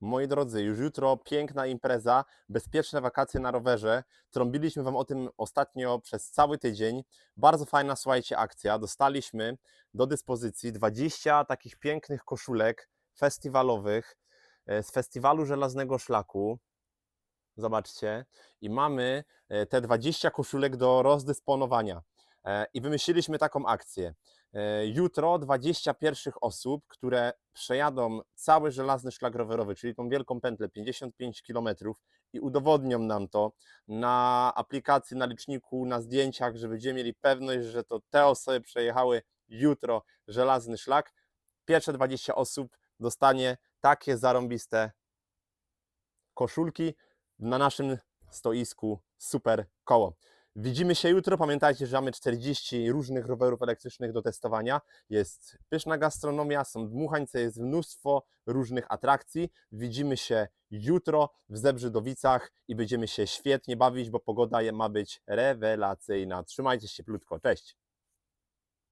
Moi drodzy, już jutro piękna impreza, bezpieczne wakacje na rowerze. Trąbiliśmy Wam o tym ostatnio przez cały tydzień. Bardzo fajna, słuchajcie, akcja. Dostaliśmy do dyspozycji 20 takich pięknych koszulek festiwalowych e, z festiwalu Żelaznego Szlaku. Zobaczcie. I mamy e, te 20 koszulek do rozdysponowania. E, I wymyśliliśmy taką akcję. E, Jutro 20 pierwszych osób, które przejadą cały żelazny szlak rowerowy, czyli tą wielką pętlę 55 km i udowodnią nam to na aplikacji, na liczniku, na zdjęciach, że będziemy mieli pewność, że to te osoby przejechały jutro żelazny szlak. Pierwsze 20 osób dostanie takie zarąbiste koszulki na naszym stoisku Super Koło. Widzimy się jutro. Pamiętajcie, że mamy 40 różnych rowerów elektrycznych do testowania. Jest pyszna gastronomia, są dmuchańce, jest mnóstwo różnych atrakcji. Widzimy się jutro w Zebrzydowicach i będziemy się świetnie bawić, bo pogoda ma być rewelacyjna. Trzymajcie się plutko. Cześć!